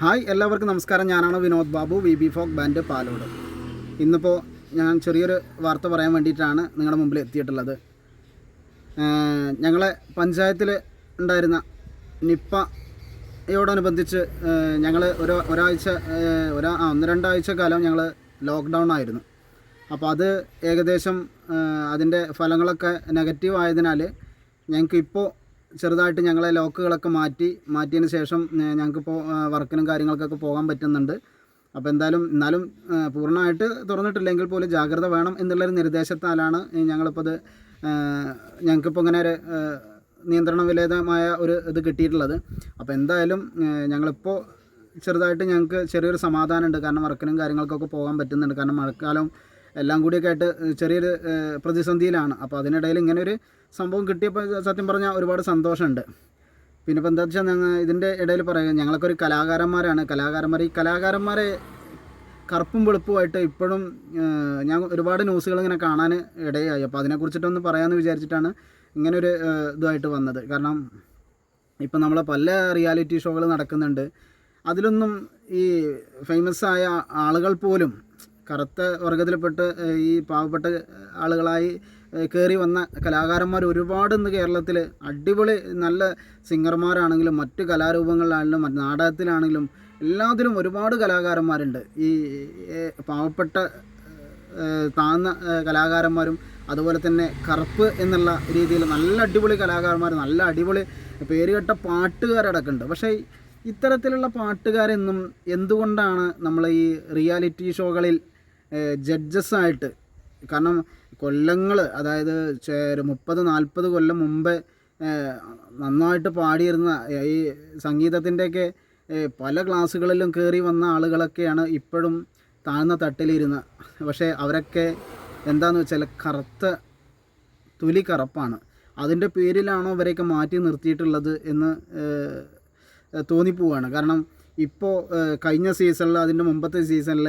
Hi എല്ലാവർക്കും നമസ്കാരം. ഞാനാണ് Vinod Babu V B folk band Palode. ഇന്നിപ്പോൾ ഞാൻ ചെറിയൊരു വാർത്ത പറയാൻ വേണ്ടിയിട്ടാണ് നിങ്ങളുടെ മുമ്പിൽ എത്തിയിട്ടുള്ളത്. ഞങ്ങളെ പഞ്ചായത്തിൽ ഉണ്ടായിരുന്ന നിപ്പയോടനുബന്ധിച്ച് ഞങ്ങൾ ഒരു ഒരാഴ്ച ഒരാ ഒന്ന് രണ്ടാഴ്ച കാലം ഞങ്ങൾ ലോക്ക്ഡൗൺ ആയിരുന്നു. അപ്പോൾ അത് ഏകദേശം അതിന്റെ ഫലങ്ങളൊക്കെ നെഗറ്റീവ് ആയതിനാൽ ഞങ്ങൾക്ക് ഇപ്പോൾ ചെറുതായിട്ട് ഞങ്ങളെ ലോക്കുകളൊക്കെ മാറ്റി മാറ്റിയതിന് ശേഷം ഞങ്ങൾക്ക് ഞങ്ങൾക്കിപ്പോൾ വർക്കിനും കാര്യങ്ങൾക്കൊക്കെ പോകാൻ പറ്റുന്നുണ്ട്. അപ്പോൾ എന്തായാലും എന്നാലും പൂർണമായിട്ട് തുറന്നിട്ടില്ലെങ്കിൽ പോലും ജാഗ്രത വേണം എന്നുള്ളൊരു നിർദ്ദേശത്താലാണ് ഞങ്ങളിപ്പോൾ അത് ഞങ്ങൾക്കിപ്പോൾ ഇങ്ങനെ ഒരു നിയന്ത്രണ വിലേതമായ ഒരു ഇത് കിട്ടിയിട്ടുള്ളത്. അപ്പോൾ എന്തായാലും ഞങ്ങളിപ്പോൾ ചെറുതായിട്ട് ഞങ്ങൾക്ക് ചെറിയൊരു സമാധാനമുണ്ട്. കാരണം വർക്കിനും കാര്യങ്ങൾക്കൊക്കെ പോകാൻ പറ്റുന്നുണ്ട്. കാരണം മഴക്കാലം എല്ലാം കൂടിയൊക്കെ ആയിട്ട് ചെറിയൊരു പ്രതിസന്ധിയിലാണ്. അപ്പോൾ അതിനിടയിൽ ഇങ്ങനെ ഒരു സംഭവം കിട്ടിയപ്പോൾ സത്യം പറഞ്ഞാൽ ഒരുപാട് സന്തോഷമുണ്ട്. പിന്നെ ഇപ്പോൾ എന്താ വെച്ചാൽ ഞങ്ങൾ ഇതിന്റെ ഇടയിൽ പറയുക ഞങ്ങളൊക്കെ ഒരു കലാകാരന്മാരാണ്. കലാകാരന്മാർ ഈ കലാകാരന്മാരെ കറുപ്പും വെളുപ്പുമായിട്ട് ഇപ്പോഴും ഞാൻ ഒരുപാട് ന്യൂസുകൾ ഇങ്ങനെ കാണാൻ ഇടയായി. അപ്പോൾ അതിനെക്കുറിച്ചിട്ടൊന്ന് പറയാമെന്ന് വിചാരിച്ചിട്ടാണ് ഇങ്ങനൊരു ഇതുമായിട്ട് വന്നത്. കാരണം ഇപ്പം നമ്മളെ പല റിയാലിറ്റി ഷോകൾ നടക്കുന്നുണ്ട്. അതിലൊന്നും ഈ ഫേമസ് ആയ ആളുകൾ പോലും കറുത്ത വർഗത്തിൽപ്പെട്ട് ഈ പാവപ്പെട്ട ആളുകളായി കയറി വന്ന കലാകാരന്മാർ ഒരുപാട് ഇന്ന് കേരളത്തിൽ അടിപൊളി നല്ല സിംഗർമാരാണെങ്കിലും മറ്റ് കലാരൂപങ്ങളിലാണെങ്കിലും മറ്റ് നാടകത്തിലാണെങ്കിലും എല്ലാത്തിലും ഒരുപാട് കലാകാരന്മാരുണ്ട്. ഈ പാവപ്പെട്ട താഴ്ന്ന കലാകാരന്മാരും അതുപോലെ തന്നെ കറുപ്പ് എന്നുള്ള രീതിയിൽ നല്ല അടിപൊളി കലാകാരന്മാർ നല്ല അടിപൊളി പേരുകെട്ട പാട്ടുകാരടക്കമുണ്ട്. പക്ഷേ ഇത്തരത്തിലുള്ള പാട്ടുകാരെന്നും എന്തുകൊണ്ടാണ് നമ്മൾ ഈ റിയാലിറ്റി ഷോകളിൽ ജഡ്ജസ്സായിട്ട്. കാരണം കൊല്ലങ്ങൾ അതായത് ഒരു മുപ്പത് നാൽപ്പത് കൊല്ലം മുമ്പേ നന്നായിട്ട് പാടിയിരുന്ന ഈ സംഗീതത്തിന്റെയൊക്കെ പല ക്ലാസ്സുകളിലും കയറി വന്ന ആളുകളൊക്കെയാണ് ഇപ്പോഴും താഴ്ന്ന തട്ടിലിരുന്ന. പക്ഷേ അവരൊക്കെ എന്താണെന്ന് വെച്ചാൽ കറുത്ത തുലി കറുപ്പാണ്. അതിന്റെ പേരിലാണോ ഇവരെയൊക്കെ മാറ്റി നിർത്തിയിട്ടുള്ളത് എന്ന് തോന്നിപ്പോവാണ്. കാരണം ഇപ്പോൾ കഴിഞ്ഞ സീസണിൽ അതിന്റെ മുമ്പത്തെ സീസണിൽ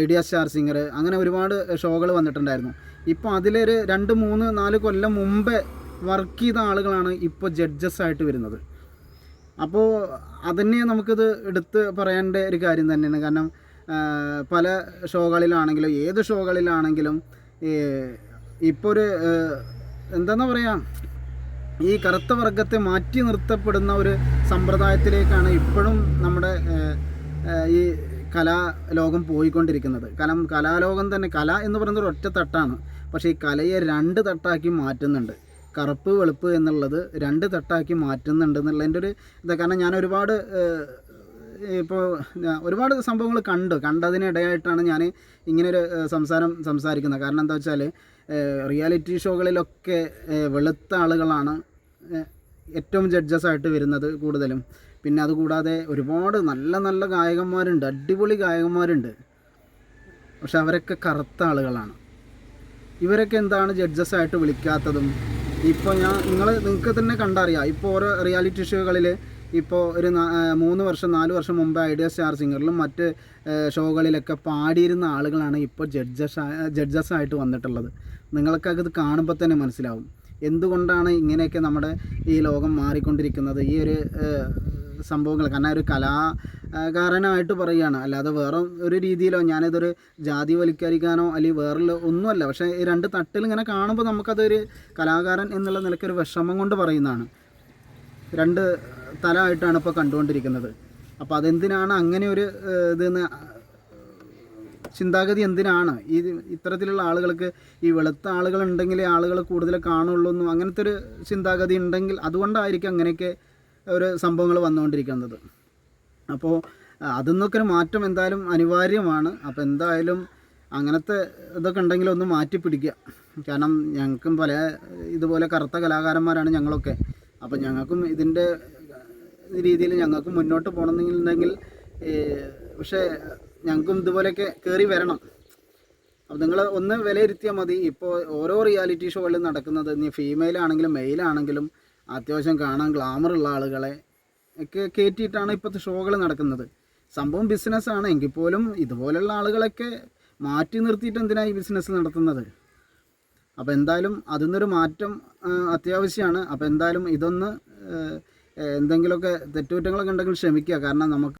ഐഡിയ സ്റ്റാർ സിംഗർ അങ്ങനെ ഒരുപാട് ഷോകൾ വന്നിട്ടുണ്ടായിരുന്നു. ഇപ്പോൾ അതിലൊരു രണ്ട് മൂന്ന് നാല് കൊല്ലം മുമ്പേ വർക്ക് ചെയ്ത ആളുകളാണ് ഇപ്പോൾ ജഡ്ജസ് ആയിട്ട് വരുന്നത്. അപ്പോൾ അതന്നെ നമുക്കിത് എടുത്ത് പറയേണ്ട ഒരു കാര്യം തന്നെയാണ്. കാരണം പല ഷോകളിലാണെങ്കിലും ഏത് ഷോകളിലാണെങ്കിലും ഇപ്പോൾ ഒരു എന്താണെന്ന് പറയുക ഈ കറുത്ത വർഗത്തെ മാറ്റി നിർത്തപ്പെടുന്ന ഒരു സമ്പ്രദായത്തിലേക്കാണ് ഇപ്പോഴും നമ്മുടെ ഈ കലാ കലാലോകം പോയിക്കൊണ്ടിരിക്കുന്നത്. കലം കലാലോകം തന്നെ കല എന്ന് പറയുന്നത് ഒറ്റ തട്ടാണ്. പക്ഷേ ഈ കലയെ രണ്ട് തട്ടാക്കി മാറ്റുന്നുണ്ട്. കറുപ്പ് വെളുപ്പ് എന്നുള്ളത് രണ്ട് തട്ടാക്കി മാറ്റുന്നുണ്ട് എന്നുള്ളതിന്റെ ഒരു ഇത്. കാരണം ഞാൻ ഒരുപാട് ഇപ്പോൾ ഒരുപാട് സംഭവങ്ങൾ കണ്ടു. കണ്ടതിനിടയായിട്ടാണ് ഞാൻ ഇങ്ങനൊരു സംസാരം സംസാരിക്കുന്നത്. കാരണം എന്താ വെച്ചാൽ റിയാലിറ്റി ഷോകളിലൊക്കെ വെളുത്ത ആളുകളാണ് ഏറ്റവും ജഡ്ജസ് ആയിട്ട് വരുന്നത് കൂടുതലും. പിന്നെ അതുകൂടാതെ ഒരുപാട് നല്ല നല്ല ഗായകന്മാരുണ്ട്. അടിപൊളി ഗായകന്മാരുണ്ട്. പക്ഷെ അവരൊക്കെ കറുത്ത ആളുകളാണ്. ഇവരൊക്കെ എന്താണ് ജഡ്ജസ് ആയിട്ട് വിളിക്കാത്തതും? ഇപ്പോൾ ഞാൻ നിങ്ങൾ നിങ്ങൾക്ക് തന്നെ കണ്ടറിയാം. ഇപ്പോൾ ഓരോ റിയാലിറ്റി ഷോകളിൽ ഇപ്പോൾ ഒരു മൂന്ന് വർഷം നാല് വർഷം മുമ്പ് ഐഡിയ സ്റ്റാർ സിംഗറിലും മറ്റ് ഷോകളിലൊക്കെ പാടിയിരുന്ന ആളുകളാണ് ഇപ്പോൾ ജഡ്ജസ് ജഡ്ജസ് ആയിട്ട് വന്നിട്ടുള്ളത്. അത് കാണുമ്പോൾ തന്നെ മനസ്സിലാവും. എന്തുകൊണ്ടാണ് ഇങ്ങനെയൊക്കെ നമ്മുടെ ഈ ലോകം മാറിക്കൊണ്ടിരിക്കുന്നത്? ഈ ഒരു സംഭവങ്ങൾ. കാരണം ഒരു കലാകാരനായിട്ട് പറയുകയാണ്. അല്ലാതെ വേറെ ഒരു രീതിയിലോ ഞാനിതൊരു ജാതി വൽക്കരിക്കാനോ അല്ലെങ്കിൽ വേറെ ഒന്നുമല്ല. പക്ഷേ ഈ രണ്ട് തട്ടിൽ ഇങ്ങനെ കാണുമ്പോൾ നമുക്കതൊരു കലാകാരൻ എന്നുള്ള നിലയ്ക്കൊരു വിഷമം കൊണ്ട് പറയുന്നതാണ്. രണ്ട് തല ആയിട്ടാണ് ഇപ്പോൾ കണ്ടുകൊണ്ടിരിക്കുന്നത്. അപ്പോൾ അതെന്തിനാണ് അങ്ങനെ ഒരു ഇതെന്ന് ചിന്താഗതി എന്തിനാണ്? ഈ ഇത്തരത്തിലുള്ള ആളുകൾക്ക് ഈ വെളുത്ത ആളുകൾ ഉണ്ടെങ്കിൽ ആളുകൾ കൂടുതൽ കാണുള്ളൂ എന്നും അങ്ങനത്തെ ഒരു ചിന്താഗതി ഉണ്ടെങ്കിൽ അതുകൊണ്ടായിരിക്കും അങ്ങനെയൊക്കെ ഒരു സംഭവങ്ങൾ വന്നുകൊണ്ടിരിക്കുന്നത്. അപ്പോൾ അതിൽ നിന്നൊക്കെ ഒരു മാറ്റം എന്തായാലും അനിവാര്യമാണ്. അപ്പോൾ എന്തായാലും അങ്ങനത്തെ ഇതൊക്കെ ഉണ്ടെങ്കിൽ ഒന്ന് മാറ്റി പിടിക്കുക കാരണം ഞങ്ങൾക്കും പല ഇതുപോലെ കറുത്ത കലാകാരന്മാരാണ് ഞങ്ങളൊക്കെ. അപ്പോൾ ഞങ്ങൾക്കും ഇതിന്റെ രീതിയിൽ ഞങ്ങൾക്ക് മുന്നോട്ട് പോകണമെന്നുണ്ടെങ്കിൽ പക്ഷേ ഞങ്ങൾക്കും ഇതുപോലെയൊക്കെ കയറി വരണം. അപ്പോൾ നിങ്ങൾ ഒന്ന് വിലയിരുത്തിയാൽ മതി. ഇപ്പോൾ ഓരോ റിയാലിറ്റി ഷോകളിൽ നടക്കുന്നത് ഇനി ഫീമെയിൽ ആണെങ്കിലും മെയിൽ ആണെങ്കിലും അത്യാവശ്യം കാണാൻ ഗ്ലാമറുള്ള ആളുകളെ ഒക്കെ കയറ്റിയിട്ടാണ് ഇപ്പോഴത്തെ ഷോകൾ നടക്കുന്നത്. സംഭവം ബിസിനസ്സാണ് എങ്കിൽ പോലും ഇതുപോലെയുള്ള ആളുകളൊക്കെ മാറ്റി നിർത്തിയിട്ട് എന്തിനാണ് ഈ ബിസിനസ് നടത്തുന്നത്? അപ്പോൾ എന്തായാലും അതിൽ നിന്നൊരു മാറ്റം അത്യാവശ്യമാണ് അപ്പോൾ എന്തായാലും ഇതൊന്ന് എന്തെങ്കിലുമൊക്കെ തെറ്റുകുറ്റങ്ങളൊക്കെ ഉണ്ടെങ്കിൽ ക്ഷമിക്കുക. കാരണം നമുക്ക്